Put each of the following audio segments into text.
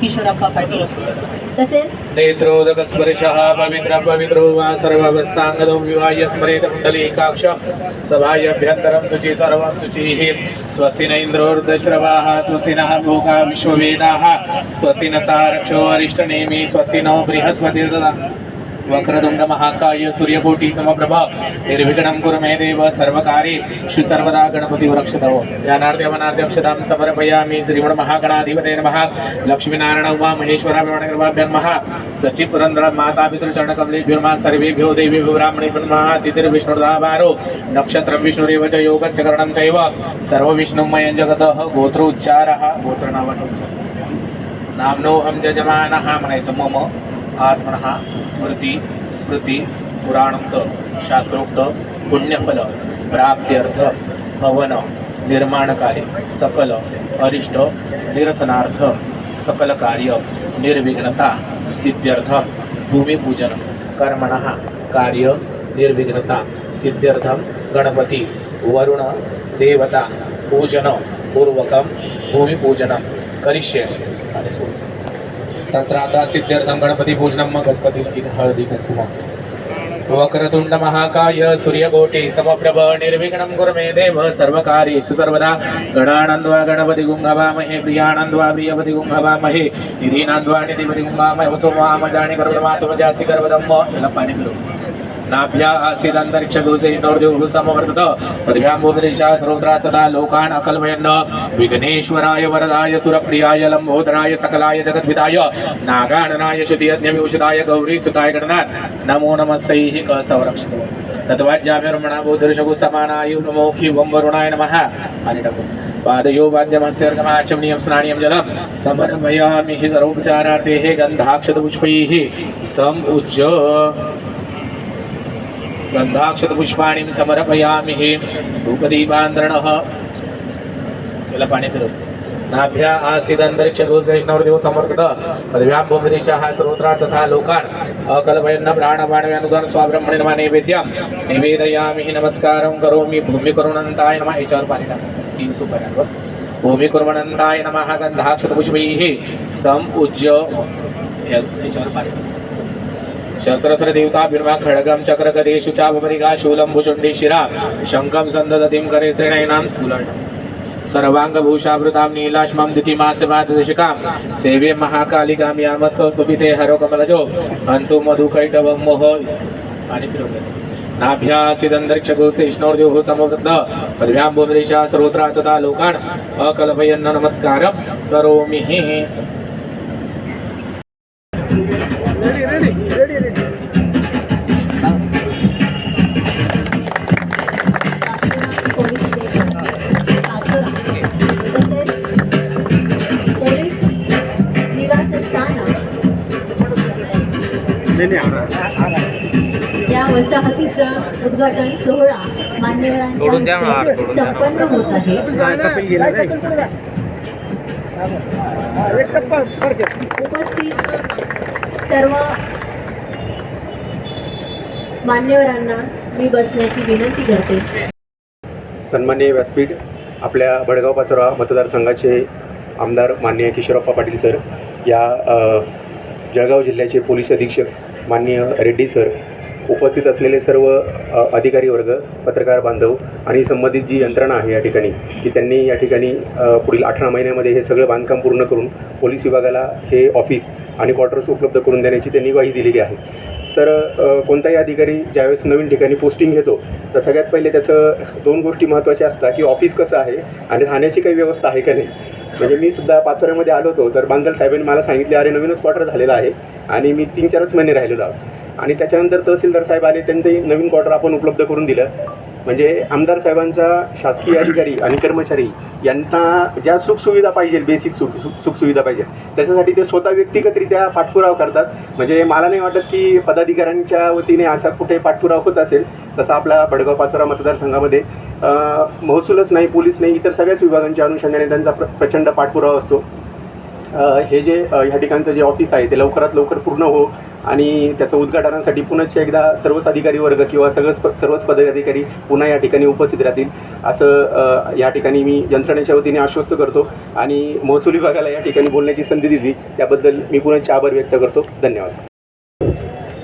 किशोरप्पा पाटील तसेच नेत्रोदक स्पर्शः पवित्र पवित्रो वा सर्ववस्थाङ्गदो विवाह्य स्मरेत कुण्डलीकाक्ष सभायभ्यन्तरं शुचि सर्वं शुचिः। स्वस्ति न इन्द्रोर्दश्रवाः स्वस्ति नः भोगा विश्ववेदाः स्वस्ति नस्तारक्षो अरिष्टनेमि स्वस्ति नो बृहस्पतिर्ददा। वक्रतुण्ड महाकाय सूर्यकोटि समप्रभा निर्विघ्नं कुरु मे देव सर्वकारे श्री सर्वदा गणपति वृक्षतव ध्यानार्थ्यमनार्थ्यक्षतां समर्पयामि श्रीमण महागणाधिपते नमः। लक्ष्मीनारायण उमा महेश्वरा विमणकृपाभ्यं नमः। सचिव पुरंदर माता पितृचरणकमलेभ्यो नमः। सर्वेभ्यो देवेभ्यो ब्राह्मणेभ्यो नमः तिथिर्विष्णुर्दावारो नक्षत्रं विष्णुरेव च योगच्च करणं चैव। सर्वविष्णुमयं जगतः गोत्रोच्चारः गोत्रनामाचं उच्चार नाम्नोऽहं जजमानः म्हणायचं मम आत्मनः स्मृती स्मृती पुराणोक्त शास्त्रोक्त पुण्यफल प्राप्त्यर्थ भवन निर्माणकार्य सकल अरिष्ट निरसनार्थ सकल कार्य निर्विघ्नता सिद्ध्यर्थ भूमिपूजन कर्मणः कार्य निर्विघ्नता सिद्ध्यर्थं गणपती वरुण देवता पूजन पूर्वकं भूमिपूजनं करिष्ये। आणि सोडून तत्र आता सिद्ध्यर्थं गणपती पूजनं मग गणपती हळदी कुंकुम. वक्रतुंड महाकाय सूर्यकोटि समप्रभ निर्विघ्नं कुरु मे देव सर्वकार्येषु सर्वदा. गणानन्द्वा गणपति गुङ्घवामहे प्रियानन्द्वा प्रियपति गुङ्घवामहे निधीनान्द्वा निधिपति गुङ्घामहे वसुमामजानि गर्भमातुमजासि गर्वदं ఇలా पाणी पिलो नाभ्या आसीदन्तरिक्षगुसेष्णोर्जुः समवर्तत पदव्यां भूमिरेषा सर्वत्रा तथा लोकान् अकल्पयन्। विघ्नेश्वराय वरदाय सुरप्रियाय लम्बोदराय सकलाय जगद्विदाय नागाननाय श्रुतियज्ञविषदाय गौरीसुताय गणनाथ नमो नमस्तैः कसंरक्षितो तत्वाज्याम्यर्मणा बोधर्शगु समानाय नमोखि वं वरुणाय नमः। आणि टाकू पादयो वाद्यमस्त्यर्गमाचमनीयं स्नानीयं जलं। समर्पयामि हि सर्वोपचारार्थे गन्धाक्षतपुष्पैः। समुज्य गन्धाक्षतपुष्पाणि समर्पयामि हे धूपदीपान्तरणः याला पाणी फिरव नाभ्या आसीदन्तरिक्षगोश्रेष्णवदेव समर्थत। पदव्यां भूमिरीशाः सर्वत्रा तथा लोकान् अकल्पयन्न प्राणबाणव्यानुदान स्वाब्रह्मणे नमः निवेदयामि हि नमस्कारं करोमि भूमिकरुणन्ताय नमः। याच्यावर पाणी टाका तीन सुपाऱ्यांवर भूमिकुर्वणन्ताय नमः गन्धाक्षतपुष्पैः समुज्य याच्यावर पाणी पारिता शस्त्रस्र देवता बिर्मा खडगम चक्र गदेशु चापरिगा शूलं शिरा। शङ्खं सन्ददतिं करे श्रेणैनां उलट सर्वाङ्गभूषावृतां नीलाश्मां दितिमासमादशिकां सेवे महाकालिकां यामस्तस्तुपिते हरो कमलजो हन्तु मधुकैटवं मोह। आणि फिरवलं नाभ्यासिदन्तरिक्षगोसेष्णोर्द्योः समवृद्ध पदव्यां भूमिरेषा सर्वत्रा तथा लोकान् अकल्पयन्न नमस्कारं करोमि। उद्घाटन सोहळा मान्यवरांच्या संपन्न होत आहे. उपस्थित सर्व मान्यवरांना मी बसण्याची विनंती करते. सन्मान्य व्यासपीठ आपल्या बडगाव पाचोरा मतदारसंघाचे आमदार माननीय किशोरप्पा पाटील सर या जळगाव जिल्ह्याचे पोलीस अधीक्षक माननीय रेड्डी सर उपस्थित असलेले सर्व अधिकारी वर्ग पत्रकार बांधव आणि संबंधित जी यंत्रणा आहे या ठिकाणी की त्यांनी या ठिकाणी पुढील अठरा महिन्यामध्ये हे सगळं बांधकाम पूर्ण करून पोलीस विभागाला हे ऑफिस आणि क्वार्टर्स उपलब्ध करून देण्याची त्यांनी ग्वाही दिलेली आहे. सर कोणताही अधिकारी ज्यावेळेस नवीन ठिकाणी पोस्टिंग घेतो तर सगळ्यात पहिले त्याचं दोन गोष्टी महत्त्वाच्या असतात की ऑफिस कसं आहे आणि राहण्याची काही व्यवस्था आहे का नाही. म्हणजे मी सुद्धा पाचोऱ्यामध्ये आलो होतो तर बांधल साहेबांनी मला सांगितले अरे नवीनच क्वार्टर झालेला आहे आणि मी तीन चारच महिने राहिलेलो आहोत. आणि त्याच्यानंतर तहसीलदार साहेब आले त्यांनी नवीन क्वार्टर आपण उपलब्ध करून दिलं. म्हणजे आमदार साहेबांचा शासकीय अधिकारी आणि कर्मचारी यांना ज्या सुखसुविधा पाहिजे बेसिक सुख सुख सुखसुविधा पाहिजे त्याच्यासाठी ते स्वतः व्यक्तिगतरित्या पाठपुरावा करतात. म्हणजे मला नाही वाटत की पदाधिकाऱ्यांच्या वतीने असा कुठे पाठपुरावा होत असेल तसा आपला बडगाव पाचोरा मतदारसंघामध्ये. महसूलच नाही पोलीस नाही इतर सगळ्याच विभागांच्या अनुषंगाने त्यांचा प्र प्रचंड पाठपुरावा असतो. हे जे ह्या ठिकाणचं जे ऑफिस आहे ते लवकरात लवकर पूर्ण हो आणि त्याचं उद्घाटनासाठी पुन्हा एकदा सर्वच अधिकारी वर्ग किंवा सगळंच सर्वच पदाधिकारी पुन्हा या ठिकाणी उपस्थित राहतील. असं या ठिकाणी मी यंत्रणेच्या वतीने आश्वस्त करतो आणि महसूल विभागाला या ठिकाणी बोलण्याची संधी दिली. त्याबद्दल मी पुन्हा आभार व्यक्त करतो. धन्यवाद.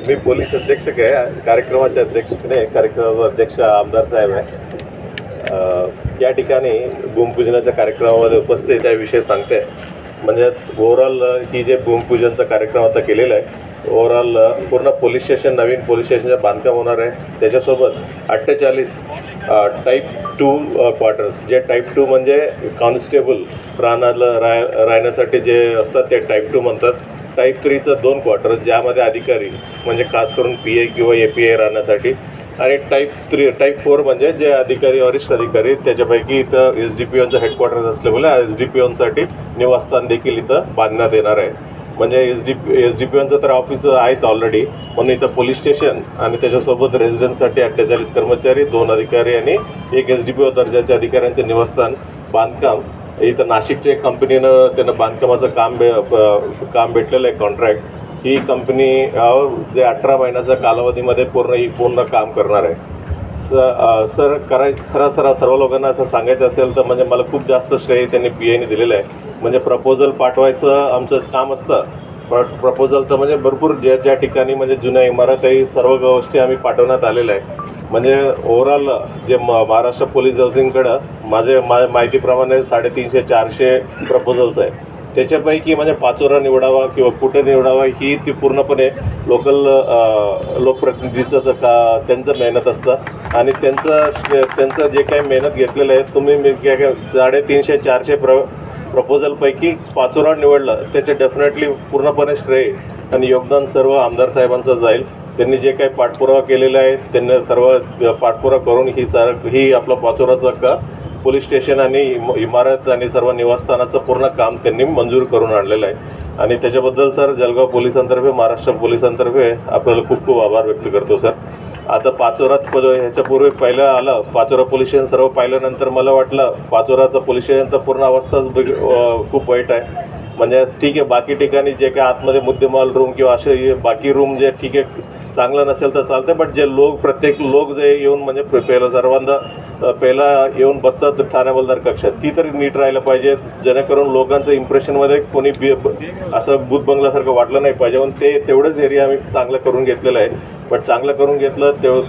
मी पोलीस अधीक्षक आहे. कार्यक्रमाचे अध्यक्ष नाही कार्यक्रमाचा अध्यक्ष आमदार साहेब आहे. या ठिकाणी भूमिपूजनाच्या कार्यक्रमामध्ये उपस्थित त्याविषयी सांगते म्हणजे ओव्हरऑल ही जे भूमिपूजनचा कार्यक्रम आता केलेला आहे ओव्हरऑल पूर्ण पोलीस स्टेशन नवीन पोलीस स्टेशनचं बांधकाम होणार आहे. त्याच्यासोबत अठ्ठेचाळीस टाईप टू क्वार्टर्स जे टाईप टू म्हणजे कॉन्स्टेबल राहण्याला राह राहण्यासाठी जे असतात ते टाईप टू म्हणतात. टाईप थ्रीचं दोन क्वार्टर्स ज्यामध्ये अधिकारी म्हणजे खास करून पी ए किंवा ए पी ए राहण्यासाठी. आणि टाईप थ्री टाईप फोर म्हणजे जे अधिकारी वरिष्ठ अधिकारी त्याच्यापैकी इथं एस डी पी ओनचं हेडक्वार्टर असल्यामुळे एस डी पी ओनसाठी निवासस्थान देखील इथं बांधण्यात येणार आहे. म्हणजे S D S D P ओनचं तर ऑफिस आहेच ऑलरेडी म्हणून इथं पोलीस स्टेशन आणि त्याच्यासोबत रेसिडेंटसाठी अठ्ठेचाळीस कर्मचारी दोन अधिकारी आणि एक एस डी पी ओ दर्जाच्या अधिकाऱ्यांचे निवासस्थान बांधकाम इथं नाशिकच्या एक कंपनीनं त्यांना बांधकामाचं काम बे काम भेटलेलं आहे कॉन्ट्रॅक्ट ही कंपनी जे अठरा महिन्याच्या कालावधीमध्ये पूर्ण ही पूर्ण काम करणार आहे. स सर कराय खरं सर सर्व लोकांना असं सांगायचं असेल तर म्हणजे मला खूप जास्त श्रेय त्यांनी पी एने दिलेलं आहे. म्हणजे प्रपोजल पाठवायचं आमचं काम असतं. बट प्रपोजल तर म्हणजे भरपूर ज्या ज्या ठिकाणी म्हणजे जुन्या इमारत आहे सर्व गोष्टी आम्ही पाठवण्यात आलेल्या आहे. म्हणजे ओव्हरऑल जे म महाराष्ट्र पोलीस हाऊसिंगकडं माझे मा माहितीप्रमाणे साडेतीनशे चारशे प्रपोजल्स आहे. त्याच्यापैकी म्हणजे पाचोरा निवडावा किंवा कुठे निवडावा ही ती पूर्णपणे लोकल लोकप्रतिनिधीचं तर का त्यांचं मेहनत असतं. आणि त्यांचं त्यांचं जे काही मेहनत घेतलेलं आहे तुम्ही मी काय काय साडेतीनशे चारशे प्र प्रपोजलपैकी पाचोरा निवडलं त्याचे डेफिनेटली पूर्णपणे श्रेय आणि योगदान सर्व आमदार साहेबांचं जाईल. त्यांनी जे काही पाठपुरावा केलेला आहे त्यांनी सर्व पाठपुरावा करून ही सर ही आपलं पाचोराचं का पोलीस स्टेशन आणि इम इमारत आणि सर्व निवासस्थानाचं पूर्ण काम त्यांनी मंजूर करून आणलेलं आहे. आणि त्याच्याबद्दल सर जळगाव पोलिसांतर्फे महाराष्ट्र पोलिसांतर्फे आपल्याला खूप खूप आभार व्यक्त करतो सर. आता पाचोरात प- ह्याच्यापूर्वी पहिलं आलं पाचोरा पोलीस स्टेशन सर्व पाहिल्यानंतर मला वाटलं पाचोराचं पोलीस स्टेशनचा पूर्ण अवस्थाच बिग खूप वाईट आहे. म्हणजे ठीक आहे बाकी ठिकाणी जे काही आतमध्ये मुद्देमाल रूम किंवा असे बाकी रूम जे ठीक आहे चांगलं नसेल तर चालतं बट जे लोक प्रत्येक लोक जे येऊन म्हणजे पे- पहिलं सर्वांना पहिला येऊन बसतात ठाणे बलदार कक्षात. ती तरी नीट राहायला पाहिजे जेणेकरून लोकांचं इम्प्रेशनमध्ये कोणी बी असं भूत बंगल्यासारखं वाटलं नाही पाहिजे. म्हणून ते तेवढंच एरिया आम्ही चांगलं करून घेतलेलं आहे. बट चांगलं करून घेतलं तेव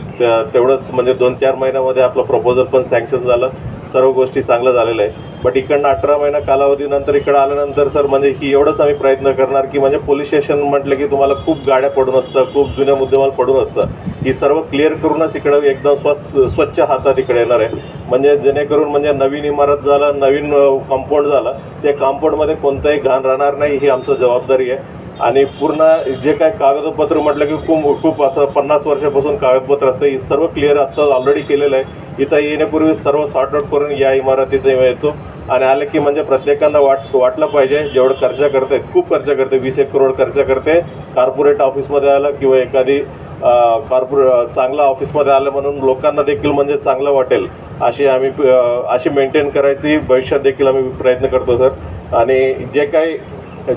तेवढंच म्हणजे दोन चार महिन्यामध्ये आपलं प्रपोजल पण सँक्शन झालं. सर्व गोष्टी चांगलं झालेलं आहे बट इकडनं अठरा महिना कालावधीनंतर इकडं आल्यानंतर सर म्हणजे ही एवढंच आम्ही प्रयत्न करणार की म्हणजे पोलीस स्टेशन म्हटलं की तुम्हाला खूप गाड्या पडून असतं खूप जुन्या मुद्देमाल पडून असतं. ही सर्व क्लिअर करूनच इकडं एकदम स्वस्त स्वच्छ हातात इकडे येणार आहे. म्हणजे जेणेकरून म्हणजे नवीन इमारत झालं नवीन कंपाऊंड झालं त्या कंपाऊंडमध्ये कोणताही घाण राहणार नाही ही आमचं जबाबदारी आहे. आणि पूर्ण जे काय कागदपत्र म्हटलं की खूप खूप असं पन्नास वर्षापासून कागदपत्र असतं हे सर्व क्लिअर आत्ता ऑलरेडी केलेलं आहे. इथं येण्यापूर्वी सर्व सॉर्ट आउट करून या इमारतीत येतो. आणि आलं की म्हणजे प्रत्येकांना वाट वाटलं पाहिजे जेवढं खर्च करते खूप खर्च करते वीस एक करोड खर्च करते. कॉर्पोरेट ऑफिसमध्ये आलं किंवा एखादी कॉर्पोरे चांगलं ऑफिसमध्ये आलं म्हणून लोकांना देखील म्हणजे चांगलं वाटेल अशी आम्ही अशी मेंटेन करायची भविष्यात देखील आम्ही प्रयत्न करतो सर. आणि जे काही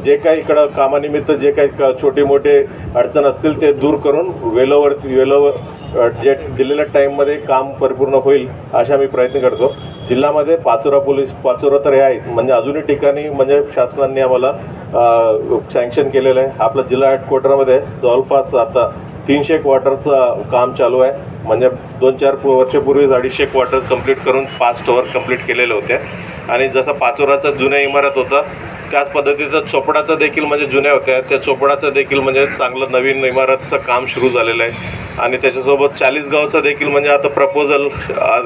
जे काही इकडं कामानिमित्त जे काही क- छोटे मोठे अडचण असतील ते दूर करून वेलोवरती वेलोवर जे दिलेल्या टाईममध्ये काम परिपूर्ण होईल असा मी प्रयत्न करतो. जिल्ह्यामध्ये पाचोरा पोलीस पाचोरा तर हे आहेत. म्हणजे अजूनही ठिकाणी म्हणजे शासनाने आम्हाला सँक्शन केलेलं आहे. आपलं जिल्हा हेडक्वार्टरमध्ये जवळपास आता तीनशे क्वार्टरचं काम चालू आहे. म्हणजे दोन चार वर्षपूर्वीच अडीचशे क्वार्टर कंप्लीट करून पाच स्टोअर कंप्लीट केलेले होते. आणि जसं पाचोराचं जुन्या इमारत होतं त्याच पद्धतीचं चोपडाचं देखील म्हणजे जुन्या होत्या. त्या चोपडाचं देखील म्हणजे चांगलं नवीन इमारतचं काम सुरू झालेलं आहे. आणि त्याच्यासोबत चाळीसगावचं देखील म्हणजे आता प्रपोजल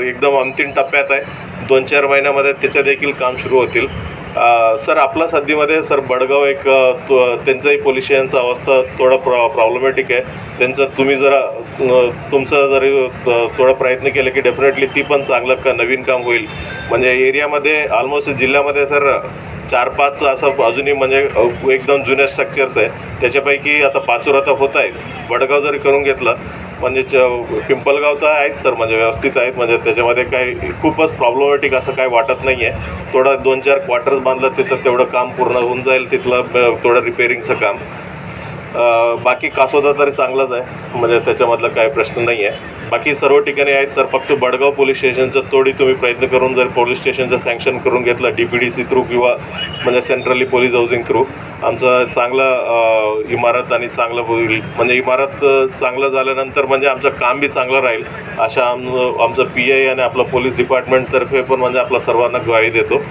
एकदम अंतिम टप्प्यात आहे. दोन चार महिन्यामध्ये त्याचं देखील काम सुरू होतील. सर आपला सध्यामध्ये सर बडगाव एक त्यांचंही पोलीस अवस्था थोडं प्रॉ प्रॉब्लेमॅटिक आहे. त्यांचं तुम्ही जरा तुमचं जरी थोडा थोडं प्रयत्न केला की डेफिनेटली ती पण चांगलं क नवीन काम होईल. म्हणजे एरियामध्ये ऑलमोस्ट जिल्ह्यामध्ये सर चार पाच असं अजूनही म्हणजे एकदम जुन्या स्ट्रक्चर्स आहे. त्याच्यापैकी आता पाचोरा तर होत आहेत. वडगाव जरी करून घेतलं म्हणजे च- पिंपलगाव तर आहेत सर म्हणजे व्यवस्थित आहेत. म्हणजे त्याच्यामध्ये काही खूपच प्रॉब्लेमॅटिक असं काही वाटत नाही आहे थोडं दोन चार क्वार्टर्स बांधलं तिथं तेवढं काम पूर्ण होऊन जाईल. तिथलं थोडं रिपेरिंगचं काम. बाकी कासोदा तरी चांगलाच आहे. म्हणजे त्याच्यामधला काही प्रश्न नाही आहे बाकी सर्व ठिकाणी आहेत सर. फक्त बडगाव पोलीस स्टेशनचं तोडी तुम्ही प्रयत्न करून जर पोलीस स्टेशनचं सँक्शन करून घेतलं D P D C through किंवा म्हणजे सेंट्रली पोलीस हाऊसिंग थ्रू आमचं चांगलं इमारत आणि चांगलं होईल. म्हणजे इमारत चांगलं झाल्यानंतर म्हणजे आमचं काम बी चांगलं राहील. अशा आम आमचं पी आय आणि आपलं पोलीस डिपार्टमेंटतर्फे पण म्हणजे आपल्या सर्वांना ग्वाही देतो.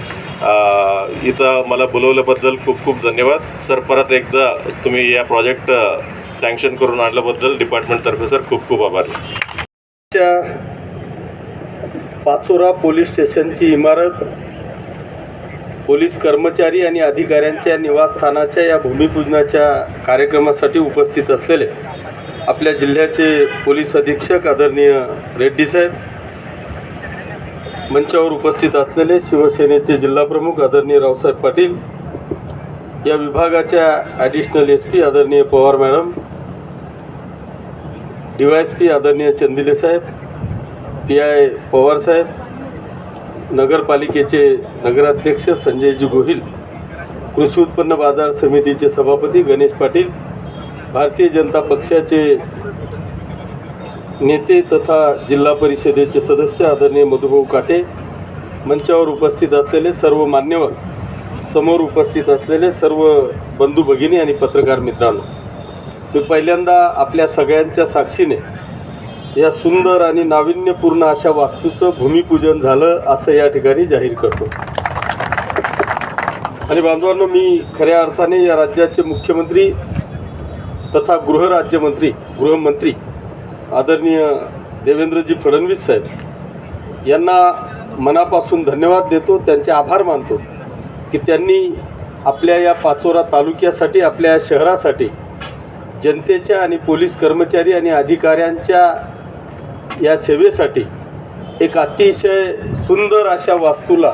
इथं मला बोलवल्याबद्दल खूप खूप धन्यवाद. सर परत एकदा तुम्ही या प्रोजेक्ट सँक्शन करून आणल्याबद्दल डिपार्टमेंटतर्फे सर खूप खूप आभार. पाचोरा पोलीस स्टेशनची इमारत पोलीस कर्मचारी आणि अधिकाऱ्यांच्या निवासस्थानाच्या या भूमिपूजनाच्या कार्यक्रमासाठी उपस्थित असलेले आपल्या जिल्ह्याचे पोलीस अधीक्षक आदरणीय रेड्डी साहेब मंचावर उपस्थित असलेले शिवसेनेचे जिल्हाप्रमुख आदरणीय रावसाहेब पाटील या विभागाच्या ॲडिशनल एस पी आदरणीय Pawar madam D Y S P आदरणीय चंदिले साहेब पी आय पवार साहेब नगरपालिकेचे नगराध्यक्ष संजयजी गोहिल कृषी उत्पन्न बाजार समितीचे सभापती गणेश पाटील भारतीय जनता पक्षाचे नेते तथा जिल्हा परिषदेचे सदस्य आदरणीय मधुभाऊ काटे मंचावर उपस्थित असलेले सर्व मान्यवर समोर उपस्थित असलेले सर्व बंधू भगिनी आणि पत्रकार मित्रांनो मी पहिल्यांदा आपल्या सगळ्यांच्या साक्षीने या सुंदर आणि नाविन्यपूर्ण अशा वास्तूचं भूमिपूजन झालं असं या ठिकाणी जाहीर करतो. आणि बांधवांनो मी खऱ्या अर्थाने या राज्याचे मुख्यमंत्री तथा गृहराज्यमंत्री गृहमंत्री आदरणीय देवेंद्रजी फडणवीस साहेब यांना मनापासून धन्यवाद देतो त्यांचे आभार मानतो की त्यांनी आपल्या या पाचोरा तालुक्यासाठी आपल्या या शहरासाठी जनतेच्या आणि पोलीस कर्मचारी आणि अधिकाऱ्यांच्या या सेवेसाठी एक अतिशय सुंदर अशा वास्तूला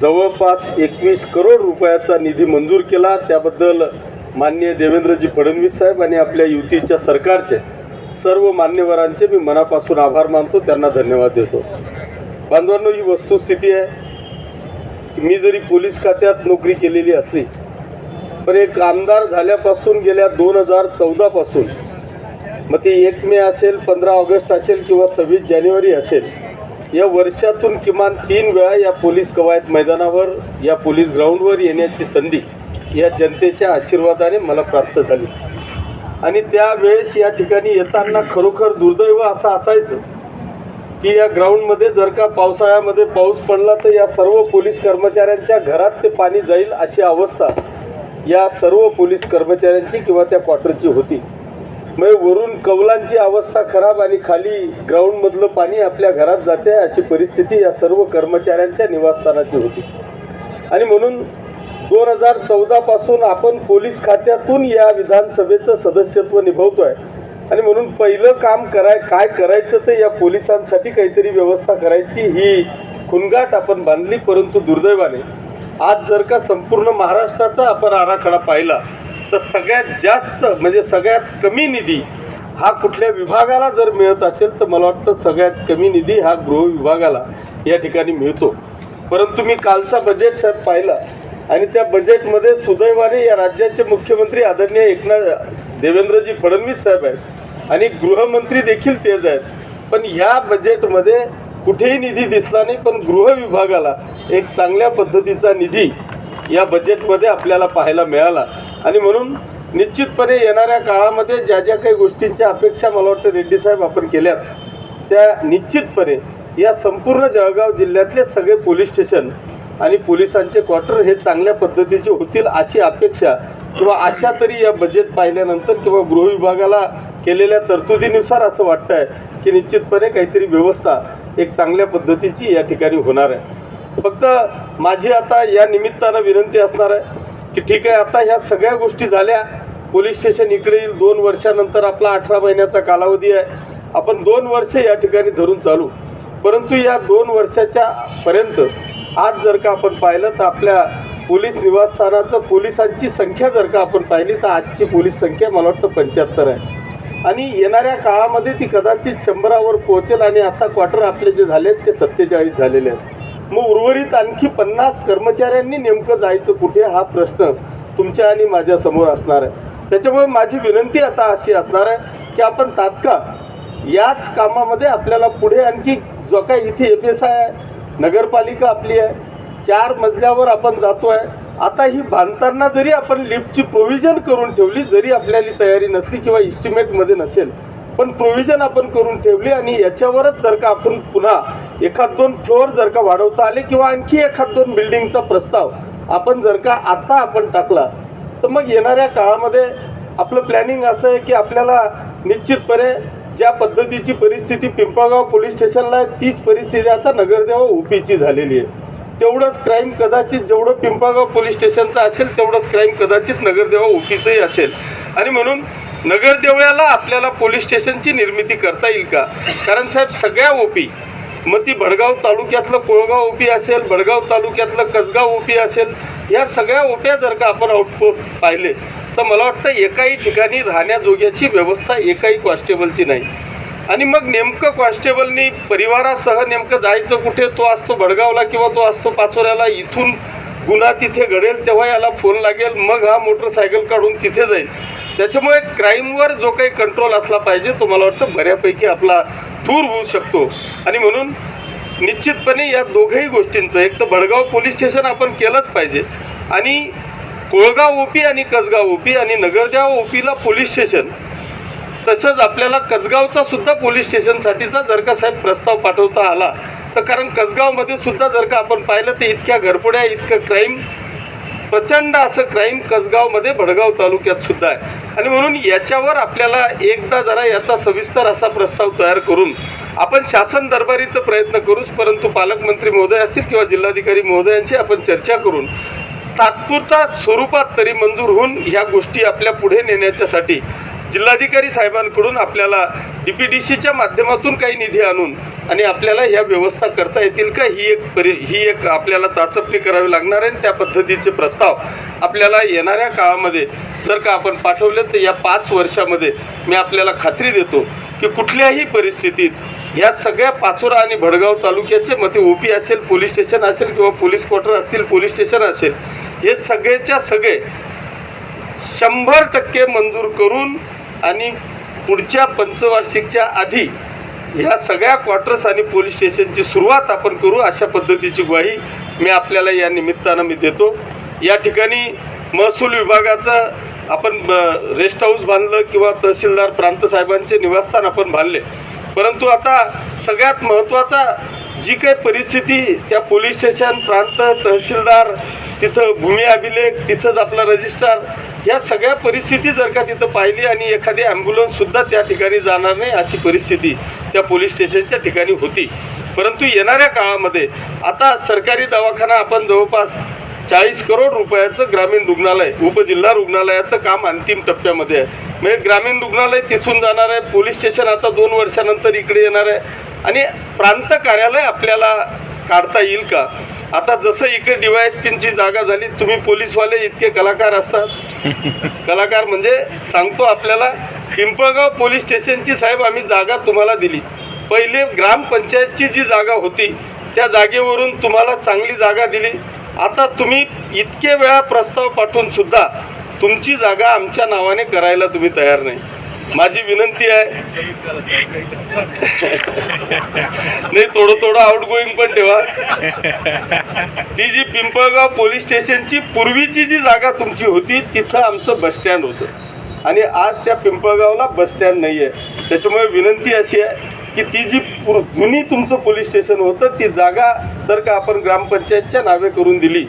जवळपास एकवीस करोड रुपयाचा निधी मंजूर केला. त्याबद्दल माननीय देवेंद्रजी फडणवीस साहेब आणि आपल्या युतीच्या सरकारचे सर्व मान्यवरांचे मी मनापासून आभार मानतो त्यांना धन्यवाद देतो. बांधवांनो ही वस्तुस्थिती आहे मी जरी पोलीस खात्यात नोकरी केलेली असली पण एक आमदार झाल्यापासून गेल्या दोन हजार चौदापासून मग ते एक मे असेल पंधरा ऑगस्ट असेल किंवा सव्वीस जानेवारी असेल या वर्षातून किमान तीन वेळा या पोलीस कवायत मैदानावर या पोलीस ग्राउंडवर येण्याची संधी या जनतेच्या आशीर्वादाने मला प्राप्त झाली. आणि त्यावेळेस या ठिकाणी येताना खरोखर दुर्दैव असं असायचं की या ग्राउंडमध्ये जर का पावसाळ्यामध्ये पाऊस पडला तर या सर्व पोलीस कर्मचाऱ्यांच्या घरात ते पाणी जाईल अशी अवस्था या सर्व पोलीस कर्मचाऱ्यांची किंवा त्या क्वार्टरची होती. म्हणजे वरून कौलांची अवस्था खराब आणि खाली ग्राउंडमधलं पाणी आपल्या घरात जाते अशी परिस्थिती या सर्व कर्मचाऱ्यांच्या निवासस्थानाची होती. आणि म्हणून दोन हजार चौदापासून आपण पोलीस खात्यातून या विधानसभेचं सदस्यत्व निभवतोय. आणि म्हणून पहिलं काम कराय काय करायचं ते या पोलिसांसाठी काहीतरी व्यवस्था करायची ही खुणगाट आपण बांधली परंतु दुर्दैवाने. आज जर का संपूर्ण महाराष्ट्राचा आपण आराखडा पाहिला तर सगळ्यात जास्त म्हणजे सगळ्यात कमी निधी हा कुठल्या विभागाला जर मिळत असेल तर मला वाटतं सगळ्यात कमी निधी हा गृह विभागाला या ठिकाणी मिळतो. परंतु मी कालचा बजेट साहेब पाहिला आणि त्या बजेटमध्ये सुदैवाने या राज्याचे मुख्यमंत्री आदरणीय एकनाथ देवेंद्रजी फडणवीस साहेब आहेत. आणि गृहमंत्री देखील तेच आहेत. पण ह्या बजेटमध्ये कुठेही निधी दिसला नाही पण गृह विभागाला एक चांगल्या पद्धतीचा निधी या बजेटमध्ये आपल्याला पाहायला मिळाला. आणि म्हणून निश्चितपणे येणाऱ्या काळामध्ये ज्या ज्या काही गोष्टींच्या अपेक्षा मला वाटतं रेड्डी साहेब आपण केल्यात त्या निश्चितपणे या संपूर्ण जळगाव जिल्ह्यातले सगळे पोलीस स्टेशन आणि पोलिसांचे क्वार्टर हे चांगल्या पद्धतीचे होतील अशी अपेक्षा किंवा अशा तरी या बजेट पाहिल्यानंतर किंवा गृहविभागाला केलेल्या तरतुदीनुसार असं वाटतं आहे की निश्चितपणे काहीतरी व्यवस्था एक चांगल्या पद्धतीची या ठिकाणी होणार आहे. फक्त माझी आता या निमित्तानं विनंती असणार आहे की ठीक आहे आता ह्या सगळ्या गोष्टी झाल्या. पोलीस स्टेशन इकडे येईल. दोन वर्षानंतर आपला अठरा महिन्याचा कालावधी आहे. आपण दोन वर्ष या ठिकाणी धरून चालू. परंतु या दोन वर्षाच्या पर्यंत आज जर का आपण पाहिलं तर आपल्या पोलीस निवासस्थानाचं पोलिसांची संख्या जर का आपण पाहिली तर आजची पोलीस संख्या मला वाटतं पंच्याहत्तर आहे. आणि येणाऱ्या काळामध्ये ती कदाचित शंभरावर पोहोचेल आणि आता क्वार्टर आपले जे झाले आहेत ते सत्तेचाळीस झालेले आहेत. मग उर्वरित आणखी पन्नास कर्मचाऱ्यांनी नेमकं जायचं कुठे हा प्रश्न तुमच्या आणि माझ्यासमोर असणार आहे. त्याच्यामुळे माझी विनंती आता अशी असणार आहे की आपण तात्काळ याच कामामध्ये आपल्याला पुढे आणखी जो काही इथे एफ एस आय आहे नगरपालिका आपली आहे. चार मजल्यावर आपण जातो आहे आता ही बांधताना जरी आपण लिफ्टची प्रोव्हिजन करून ठेवली जरी आपल्याला तयारी नसली किंवा इस्टिमेटमध्ये नसेल पण प्रोव्हिजन आपण करून ठेवली आणि याच्यावरच जर का आपण पुन्हा एखाद दोन फ्लोअर जर का वाढवता आले किंवा आणखी एखाद दोन बिल्डिंगचा प्रस्ताव आपण जर का आता आपण टाकला तर मग येणाऱ्या काळामध्ये आपलं प्लॅनिंग असं आहे की आपल्याला निश्चितपणे ज्या पद्धतीची परिस्थिती पिंपळगाव पोलीस स्टेशनला आहे तीच परिस्थिती आता नगरदेव ओपीची झालेली आहे. तेवढंच क्राईम कदाचित जेवढं पिंपळगाव पोलीस स्टेशनचं असेल तेवढंच क्राईम कदाचित नगरदेवा ओपीचंही असेल. आणि म्हणून नगरदेवळ्याला आपल्याला पोलीस स्टेशनची निर्मिती करता येईल का? कारण साहेब सगळ्या ओपी मग ती भडगाव तालुक्यातलं कोळगाव ओपी असेल भडगाव तालुक्यातलं कसगाव ओपी असेल या सगळ्या ओप्या जर का आपण आउटपुट पाहिले तर मला वाटतं एकाही ठिकाणी राहण्याजोग्याची व्यवस्था एकाही कॉन्स्टेबलची नाही. आणि मग नेमकं कॉन्स्टेबलनी परिवारासह नेमकं जायचं कुठे? तो असतो बडगावला किंवा तो असतो पाचोऱ्याला इथून गुन्हा तिथे घडेल तेव्हा याला फोन लागेल मग हा मोटरसायकल काढून तिथे जाईल. त्याच्यामुळे क्राईमवर जो काही कंट्रोल असला पाहिजे तो मला वाटतं बऱ्यापैकी आपला दूर होऊ शकतो. आणि म्हणून निश्चितपणे या दोघंही गोष्टींचं एक तर भडगाव पोलीस स्टेशन आपण केलंच पाहिजे. आणि कोळगाव ओपी आणि कसगाव ओपी आणि नगरदेव ओपीला पोलीस स्टेशन. तसंच आपल्याला कसगावचा सुद्धा पोलीस स्टेशनसाठीचा जर का साहेब प्रस्ताव पाठवता आला तर कारण कसगावमध्ये सुद्धा जर का आपण पाहिलं तर इतक्या घरपुड्या इतकं क्राईम प्रचंड असं क्राईम कसगावमध्ये भडगाव तालुक्यात सुद्धा आहे. आणि म्हणून याच्यावर आपल्याला एकदा जरा याचा सविस्तर असा प्रस्ताव तयार करून आपण शासन दरबारीचा प्रयत्न करूच परंतु पालकमंत्री महोदय असतील किंवा जिल्हाधिकारी महोदयांशी आपण चर्चा करून तात्पुरता स्वरूपात तरी मंजूर होऊन ह्या गोष्टी आपल्या पुढे नेण्याच्यासाठी जिल्हाधिकारी साहेबांकडून आपल्याला डी पी डी सीच्या माध्यमातून काही निधी आणून आणि आपल्याला ह्या व्यवस्था करता येतील का ही एक परि ही एक आपल्याला चाचपणी करावी लागणार आहे आणि त्या पद्धतीचे प्रस्ताव आपल्याला येणाऱ्या काळामध्ये जर का आपण पाठवले तर या पाच वर्षामध्ये मी आपल्याला खात्री देतो की कुठल्याही परिस्थितीत ह्या सगळ्या पाचोरा आणि भडगाव तालुक्याचे मग ते ओपी असेल पोलीस स्टेशन असेल किंवा पोलीस क्वार्टर असतील पोलीस स्टेशन असेल हे सगळेच्या सगळे शंभर टक्के मंजूर करून आणि पुढच्या पंचवार्षिकच्या आधी ह्या सगळ्या क्वार्टर्स आणि पोलीस स्टेशनची सुरुवात आपण करू अशा पद्धतीची ग्वाही मी आपल्याला या निमित्तानं मी देतो. या ठिकाणी महसूल विभागाचं आपण रेस्ट हाऊस बांधलं किंवा तहसीलदार प्रांत साहेबांचे निवासस्थान आपण बांधले. परंतु आता सगळ्यात महत्त्वाचा जी काही परिस्थिती त्या पोलीस स्टेशन प्रांत तहसीलदार तिथं भूमी अभिलेख तिथंच आपला रजिस्ट्रार या सगळ्या परिस्थिती जर का तिथं पाहिली आणि एखादी ॲम्ब्युलन्ससुद्धा त्या ठिकाणी जाणार नाही अशी परिस्थिती त्या पोलीस स्टेशनच्या ठिकाणी होती. परंतु येणाऱ्या काळामध्ये आता सरकारी दवाखाना आपण जवळपास चाळीस करोड रुपयाचं ग्रामीण रुग्णालय उपजिल्हा रुग्णालयाचं काम अंतिम टप्प्यामध्ये आहे. म्हणजे ग्रामीण रुग्णालय तिथून जाणार आहे पोलीस स्टेशन आता दोन वर्षानंतर इकडे येणार आहे. आणि प्रांत कार्यालय आपल्याला काढता येईल का? आता जसं इकडे डीवायएस पिनची जागा झाली तुम्ही पोलीसवाले इतके कलाकार असतात. कलाकार म्हणजे सांगतो आपल्याला पिंपळगाव पोलीस स्टेशनची साहेब आम्ही जागा तुम्हाला दिली. पहिले ग्रामपंचायतची जी जागा होती त्या जागेवरून तुम्हाला चांगली जागा दिली. आता तुम्ही इतके वेळा प्रस्ताव पाठवून सुद्धा तुमची जागा आमच्या नावाने करायला तुम्ही तयार नाही. माझी विनंती आहे. नाही थोडं थोडं आउटगोईंग पण ठेवा. ती जी पिंपळगाव पोलीस स्टेशनची पूर्वीची जी जागा तुमची होती तिथं आमचं बस स्टँड होतं. आणि आज त्या पिंपळगावला बस स्टँड नाही आहे त्याच्यामुळे विनंती अशी आहे की ती जी जुनी तुमचं पोलीस स्टेशन होतं ती जागा जर का आपण ग्रामपंचायतच्या नावे करून दिली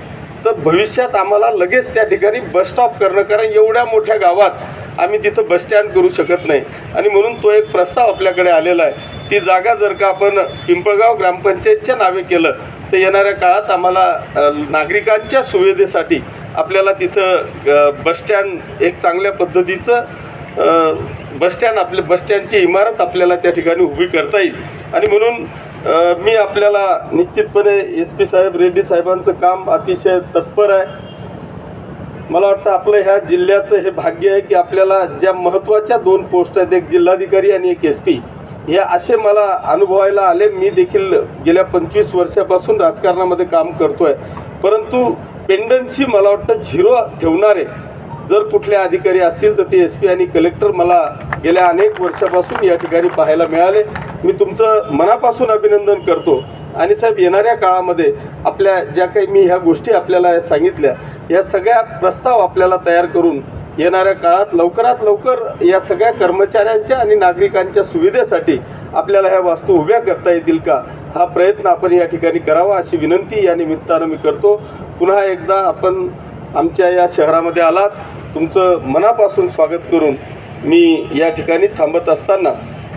तर भविष्यात आम्हाला लगेच त्या ठिकाणी बस स्टॉप करणं कारण एवढ्या मोठ्या गावात आम्ही तिथं बस स्टँड करू शकत नाही. आणि म्हणून तो एक प्रस्ताव आपल्याकडे आलेला आहे. ती जागा जर का आपण पिंपळगाव ग्रामपंचायतच्या नावे केलं तर येणाऱ्या काळात आम्हाला नागरिकांच्या सुविधेसाठी आपल्याला तिथं बसस्टँड बस स्टँड एक चांगल्या पद्धतीचं बसस्टँड आपले बस स्टँडची इमारत आपल्याला त्या ठिकाणी उभी करता येईल. आणि म्हणून मी आपल्याला निश्चितपणे एस पी साहेब रेड्डी साहेबांचं काम अतिशय तत्पर आहे. मला वाटतं आपलं ह्या जिल्ह्याचं हे भाग्य आहे की आपल्याला ज्या महत्त्वाच्या दोन पोस्ट आहेत एक जिल्हाधिकारी आणि एक एस पी हे असे मला अनुभवायला आले. मी देखील गेल्या पंचवीस वर्षापासून राजकारणामध्ये काम करतो आहे परंतु पेंडन्सी मला वाटतं झिरो ठेवणारे जर कुठले अधिकारी असतील तर ते एस पी आणि कलेक्टर मला गेल्या अनेक वर्षापासून या ठिकाणी पाहायला मिळाले. मी तुमचं मनापासून अभिनंदन करतो. आणि साहेब येणाऱ्या काळामध्ये आपल्या ज्या काही मी ह्या गोष्टी आपल्याला सांगितल्या या सगळ्या प्रस्ताव आपल्याला तयार करून येणाऱ्या काळात लवकरात लवकर या सगळ्या कर्मचाऱ्यांच्या आणि नागरिकांच्या सुविधेसाठी आपल्याला ह्या वास्तू उभ्या करता येतील का? हा प्रयत्न आपण या ठिकाणी करावा अशी विनंती या निमित्तानं मी करतो. पुन्हा एकदा आपण आमच्या या शहरामध्ये आलात. तुमचं मनापासून स्वागत करून मी या ठिकाणी थांबत असताना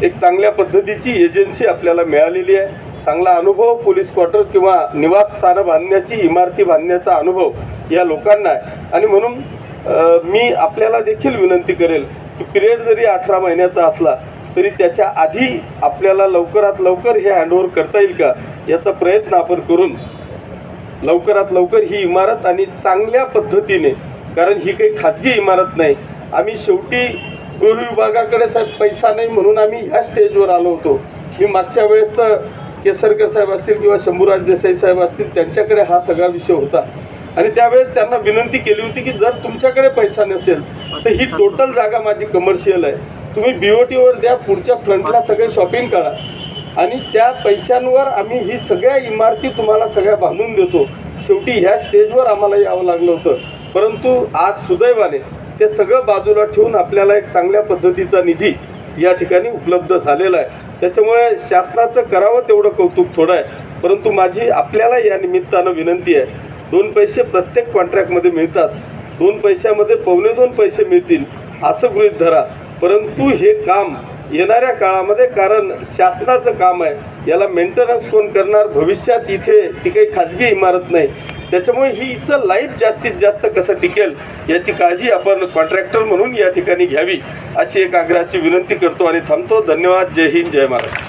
एक चांगल्या पद्धतीची एजन्सी आपल्याला मिळालेली आहे. चांगला अनुभव पोलीस क्वार्टर किंवा निवासस्थानं बांधण्याची इमारती बांधण्याचा अनुभव या लोकांना आहे. आणि म्हणून मी आपल्याला देखील विनंती करेल की पिरियड जरी अठरा महिन्याचा असला तरी त्याच्या आधी आपल्याला लवकरात लवकर हे हँडओव्हर करता येईल का? याचा प्रयत्न आपण करून लवकरात लवकर ही इमारत आणि चांगल्या पद्धतीने कारण ही काही खाजगी इमारत नाही. आम्ही शेवटी गृहविभागाकडे साहेब पैसा नाही म्हणून आम्ही ह्या स्टेजवर आलो होतो. मी मागच्या वेळेस तर केसरकर साहेब असतील किंवा शंभूराज देसाई साहेब असतील त्यांच्याकडे हा सगळा विषय होता. आणि त्यावेळेस त्यांना विनंती केली होती की जर तुमच्याकडे पैसा नसेल तर ही टोटल जागा माझी कमर्शियल आहे. तुम्ही बी ओ टीवर द्या पुढच्या फ्रंटला सगळे शॉपिंग करा. आणि त्या पैशांवर आम्ही ही सगळ्या इमारती तुम्हाला सगळ्या बांधून देतो. शेवटी ह्या स्टेजवर आम्हाला यावं लागलं होतं. परंतु आज सुदैवाने ते सगळं बाजूला ठेवून आपल्याला एक चांगल्या पद्धतीचा निधी या ठिकाणी उपलब्ध झालेला आहे. त्याच्यामुळे शासनाचं करावं तेवढं कौतुक थोडं आहे. परंतु माझी आपल्याला या निमित्तानं विनंती आहे दोन पैसे प्रत्येक कॉन्ट्रॅक्टमध्ये मिळतात. दोन पैशामध्ये पावणे दोन पैसे मिळतील असं गृहीत धरा. परंतु हे काम येणाऱ्या काळामध्ये कारण शासनाचं काम आहे याला मेंटेनन्स कोण करणार? भविष्यात इथे ती काही खाजगी इमारत नाही. त्याच्यामुळे ही हिचं लाईफ जास्तीत जास्त कसं टिकेल याची काळजी आपण कॉन्ट्रॅक्टर म्हणून या ठिकाणी घ्यावी अशी एक आग्रहाची विनंती करतो आणि थांबतो. धन्यवाद. जय हिंद. जय महाराष्ट्र.